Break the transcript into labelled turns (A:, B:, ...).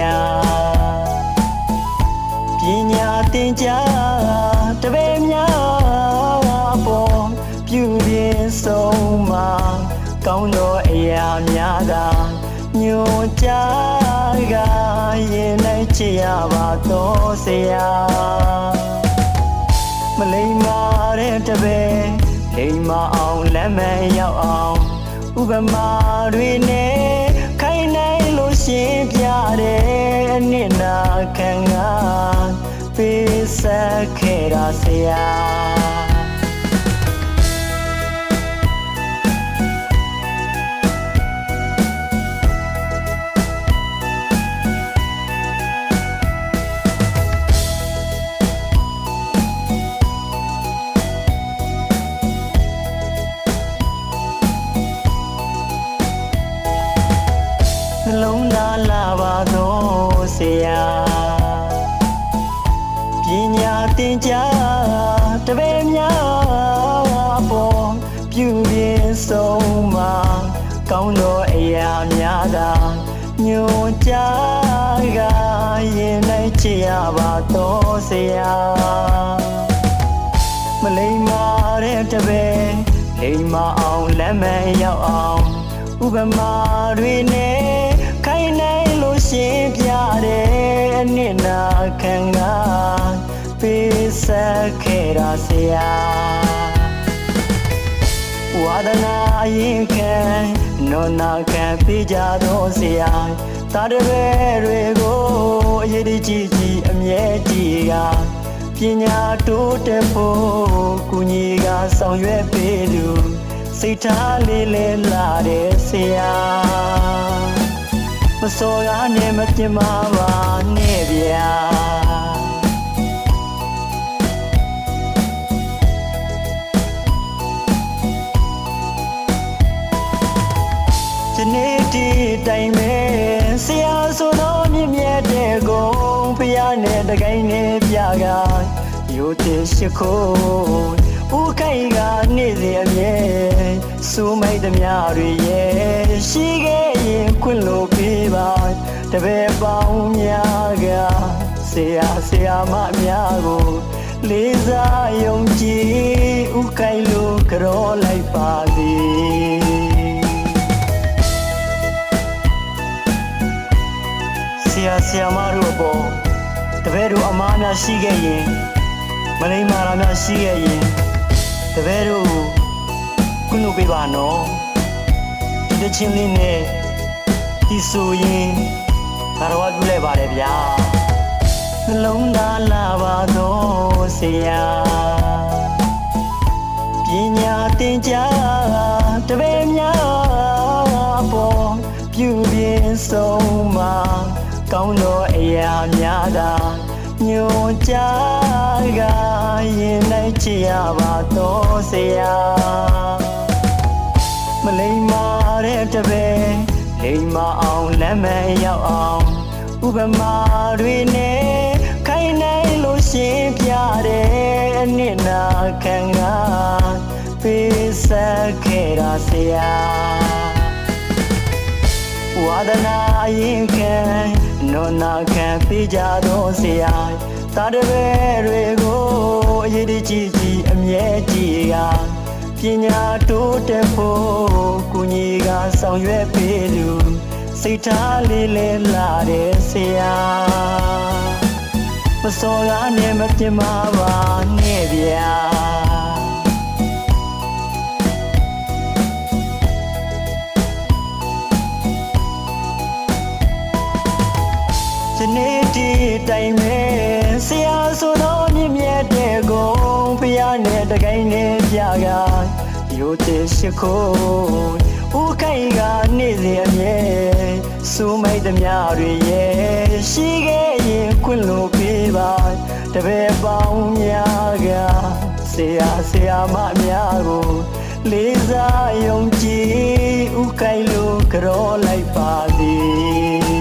A: ရာပညာသင်ကြားတပည့်များပေါ်ပြုပြင်ဆုံးမှာကောင်းသောအရာများသာညွှန်ကြားကရင်နိုင်ချရပါတော့ဆရာမလိမ္မာတဲ့တပည့်လိမ္မာအောင်လက်မရောက်အောင်ဥပမာတွေနဲ့ ခဲ့ ညွန်ကြားကရင်နိုင်ချရပါတော့ဆရာမလိမ္မာတဲ့တပည့်လိမ္မာအောင်လက်မရောက်အောင်ဥပမာတွေနဲ့ခိုင်းနိုင်လို့ရှင်းပြတဲ့အနှစ်နာခံကပေးဆက်ခဲ့တာဆရာဝါဒနာအရင်ခံ နောနာခံပေးကြတော့ဆရာတာတပည့်တွေကိုအရေးတကြီးကြီးအမြဲကြည့်ကပညာတိုးတက်ဖို့ကုညီကဆောင်ရွက်ပေးသူစိတ်ထားလေးလေးလာတဲ့ဆရာမစော်ကားနဲ့မပြစ်မှားပါနဲ့ဗျာ တိုင်ပဲဆရာဆိုတော့မြင့်မြတ်တဲ့ကုံဖျားနဲ့တကိုင်းနဲ့ပြကရိုးတဲ့ရှိခိုးဦးခိုင်ကနေ့စဉ်အမြဲစူးမိုက်သမျှတွေရဲ့ရှိခဲ့ရင်ခွင့်လို့ပေးပါတပည့်ပေါင်းများကဆရာဆရာမများကိုလေးစားယုံကြည်ဦးခိုင်လို့ကြောလိုက်ပါသည် ရာဆရာမတို့အပေါ်တပည့်တို့အမားများရှိခဲ့ရင်မလိမ္မာတာများရှိခဲ့ရင်တပည့်တို့ကိုကုလို့ပေးပါနော်ဒီတစ်ချင်းလေးနဲ့ဒီဆိုရင်ကာရဝပြုလိုက်ပါတယ်ဗျာနှလုံးသားလာပါတော့ဆရာပညာသင်ကြားတပည့်များပေါ်ပြုပြင်ဆုံးမှာ ကောင်းသောအရာများသာညွန်ကြားကရင်နိုင်ချရပါတော့ဆရာမလိမ္မာတဲ့တပည့်လိမ္မာအောင်လက်မရောက်အောင်ဥပမာတွေနဲ့ခိုင်းနိုင်လို့ရှင်းပြတဲ့အနှစ်နာခံကပေးဆက်ခဲ့တာဆရာဝါဒနာအရင်ခံ နောနာခံပေးကြတော့ဆရာတာတပည့်တွေကိုအရေးတကြီးကြီးအမြဲကြည့်ကပညာတိုးတက်ဖို့ကုညီကဆောင်ရွက်ပေးသူစိတ်ထားလေးလေးလာတဲ့ဆရာမစော်ကားနဲ့မပြစ်မှားပါနဲ့ဗျာ ရိုးတဲ့ရှိခိုးဦးခိုင်ကနေ့စဉ်အမြဲစူးမိုက်သမျှတွေရဲ့ရှိခဲ့ရင်ခွင့်လို့ပေးပါတပည့်ပေါင်းများကဆရာဆရာမများကိုလေးစားယုံကြည်ဦးခိုင်လို့ကြောလိုက်ပါသည်